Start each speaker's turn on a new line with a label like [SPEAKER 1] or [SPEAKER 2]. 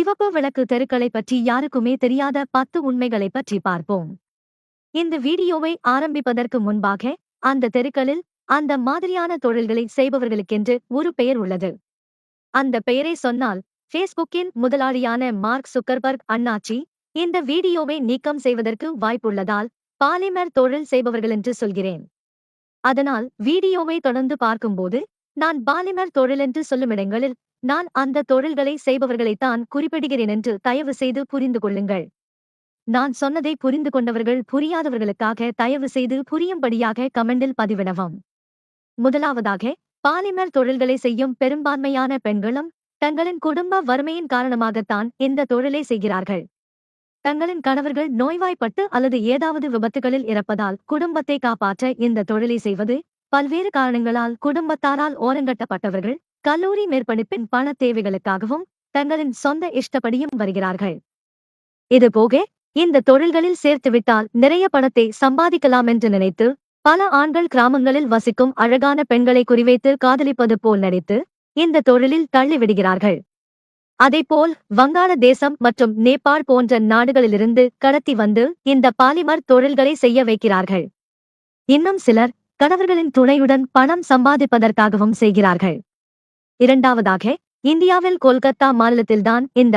[SPEAKER 1] சிவப்பு விளக்கு தெருக்களை பற்றி யாருக்குமே தெரியாத பத்து உண்மைகளை பற்றி பார்ப்போம். இந்த வீடியோவை ஆரம்பிப்பதற்கு முன்பாக அந்த தெருக்களில் அந்த மாதிரியான தொழில்களை செய்பவர்களுக்கென்று ஒரு பெயர் உள்ளது. அந்த பெயரை சொன்னால் ஃபேஸ்புக்கின் முதலாளியான மார்க் சுக்கர்பர்க் அண்ணாச்சி இந்த வீடியோவை நீக்கம் செய்வதற்கு வாய்ப்புள்ளதால் பாலிமர் தொழில் செய்பவர்கள் என்று சொல்கிறேன். அதனால் வீடியோவை தொடர்ந்து பார்க்கும்போது நான் பாலிமர் தொழில் என்று சொல்லும் இடங்களில் நான் அந்த தொழில்களை செய்பவர்களைத்தான் குறிப்பிடுகிறேன் என்று தயவு செய்து புரிந்து கொள்ளுங்கள். நான் சொன்னதை புரிந்து கொண்டவர்கள் புரியாதவர்களுக்காக தயவு செய்து புரியும்படியாக கமெண்டில் பதிவிடவும். முதலாவதாக பாலிமர் தொழில்களை செய்யும் பெரும்பான்மையான பெண்களும் தங்களின் குடும்ப வறுமையின் காரணமாகத்தான் இந்த தொழிலை செய்கிறார்கள். தங்களின் கணவர்கள் நோய்வாய்ப்பட்டு அல்லது ஏதாவது விபத்துகளில் இறப்பதால் குடும்பத்தை காப்பாற்ற இந்த தொழிலை செய்வது பல்வேறு காரணங்களால் குடும்பத்தாரால் ஓரங்கட்டப்பட்டவர்கள் கல்லூரி மேற்படிப்பின் பண தேவைகளுக்காகவும் தங்களின் சொந்த இஷ்டப்படியும் வருகிறார்கள். இதுபோக இந்த தொழில்களில் சேர்த்துவிட்டால் நிறைய பணத்தை சம்பாதிக்கலாம் என்று நினைத்து பல ஆண்கள் கிராமங்களில் வசிக்கும் அழகான பெண்களை குறிவைத்து காதலிப்பது போல் நடித்து இந்த தொழிலில் தள்ளிவிடுகிறார்கள். அதேபோல் வங்காள தேசம் மற்றும் நேபாள் போன்ற நாடுகளிலிருந்து கடத்தி வந்து இந்த பாலிமர் தொழில்களை செய்ய வைக்கிறார்கள். இன்னும் சிலர் கணவர்களின் துணையுடன் பணம் சம்பாதிப்பதற்காகவும் செய்கிறார்கள். இரண்டாவதாக இந்தியாவில் கொல்கத்தா மாநிலத்தில்தான் இந்த